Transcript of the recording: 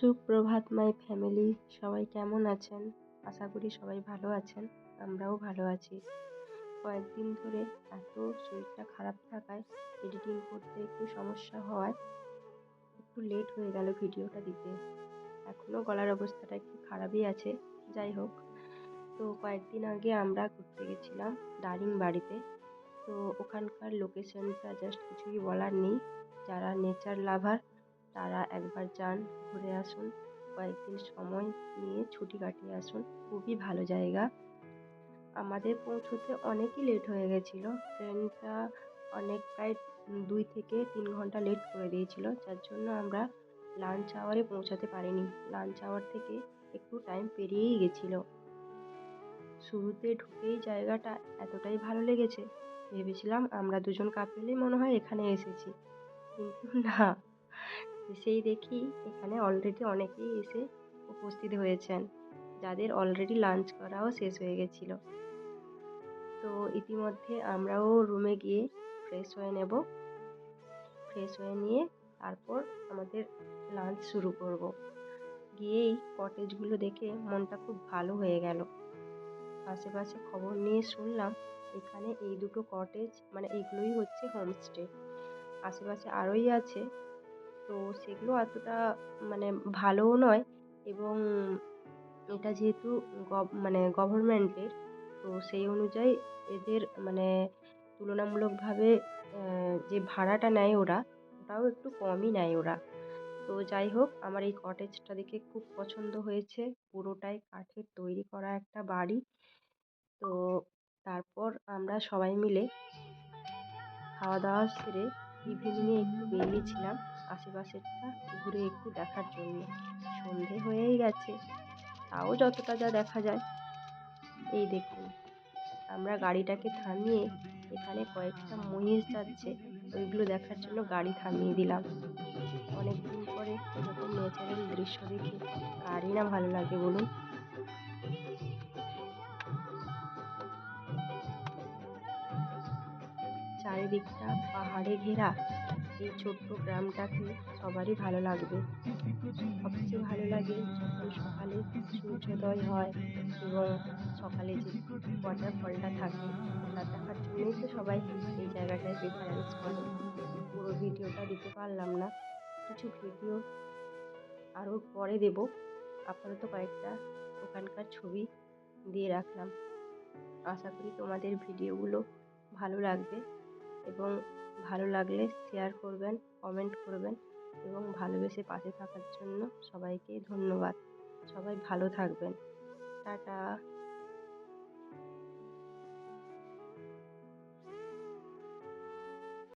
সুপ্রভাত my family সবাই কেমন আছেন? আশা করি সবাই ভালো আছেন। আমরাও ভালো আছি। কয়েকদিন ধরে এত শরীরটা খারাপ থাকায় এডিটিং করতে একটু সমস্যা হওয়ায় একটু লেট হয়ে গেল ভিডিওটা দিতে। এখনও গলার অবস্থাটা একটু খারাপই আছে। যাই হোক, তো কয়েকদিন আগে আমরা ঘুরতে গেছিলাম দারিং বাড়িতে। তো ওখানকার লোকেশনটা জাস্ট কিছুই বলার নেই। যারা নেচার লাভার তারা একবার যান, ঘুরে আসুন, কয়েকদিন সময় নিয়ে ছুটি কাটিয়ে আসুন। খুবই ভালো জায়গা। আমাদের পৌঁছতে অনেকই লেট হয়ে গেছিল। ট্রেনটা অনেক প্রায় দুই থেকে তিন ঘণ্টা লেট করে দিয়েছিল, যার জন্য আমরা লাঞ্চ আওয়ারে পৌঁছাতে পারিনি। লাঞ্চ আওয়ার থেকে একটু টাইম পেরিয়েই গেছিল। শুরুতে ঢুকেই জায়গাটা এতটাই ভালো লেগেছে, ভেবেছিলাম আমরা দুজন কাপেলই মনে হয় এখানে এসেছি। কিন্তু না এসেই দেখি এখানে অলরেডি অনেকেই এসে উপস্থিত হয়েছেন, যাদের অলরেডি লাঞ্চ করাও শেষ হয়ে গেছিল। তো ইতিমধ্যে আমরাও রুমে গিয়ে ফ্রেশ হয়ে নেব। ফ্রেশ হয়ে নিয়ে তারপর আমাদের লাঞ্চ শুরু করব। গিয়েই কটেজগুলো দেখে মনটা খুব ভালো হয়ে গেল। আশেপাশে খবর নিয়ে শুনলাম এখানে এই দুটো কটেজ মানে এইগুলোই হচ্ছে হোমস্টে আশেপাশে আরোই আছে তো সেগুলো অতটা মানে ভালোও নয় এবং এটা যেহেতু মানে গভর্নমেন্টের তো সেই অনুযায়ী এদের মানে তুলনামূলকভাবে যে ভাড়াটা নেয় ওরা, ওটাও একটু কমই নেয় ওরা। তো যাই হোক, আমার এই কটেজটা দেখে খুব পছন্দ হয়েছে। পুরোটাই কাঠের তৈরি করা একটা বাড়ি। তো তারপর আমরা সবাই মিলে খাওয়া দাওয়া সেরে ইভিনিংয়ে একটু বেরিয়েছিলাম। আশেপাশেরটা ঘুরে একটু দেখার জন্য। সন্ধে হয়েই গেছে। তাও যতটা যা দেখা যায়। এই দেখুন, আমরা গাড়িটাকে থামিয়ে এখানে কয়েকটা মহিষ যাচ্ছে। ওইগুলো দেখার জন্য গাড়ি থামিয়ে দিলাম। অনেকদিন পরে এরকম ন্যাচারাল দৃশ্য দেখে কারই না ভালো লাগে বলুন। চারিদিকটা পাহাড়ে ঘেরা, এই ছোট্ট গ্রামটাকে সবারই ভালো লাগবে। সবচেয়ে ভালো লাগে যখন সকালে সূর্যোদয় হয় এবং সকালে যে ওয়াটার ফলটা থাকে ওটা দেখার জন্যই তো সবাই এই জায়গাটায় প্রেফারেন্স করে। পুরো ভিডিওটা দিতে পারলাম না, কিছু ভিডিও আরও পরে দেব। আপাতত কয়েকটা ওখানকার ছবি দিয়ে রাখলাম। আশা করি তোমাদের ভিডিওগুলো ভালো লাগবে। এবং ভালো লাগলে শেয়ার করবেন কমেন্ট করবেন এবং ভালোবেসে পাশে থাকার জন্য সবাইকে ধন্যবাদ। সবাই ভালো থাকবেন। টাটা।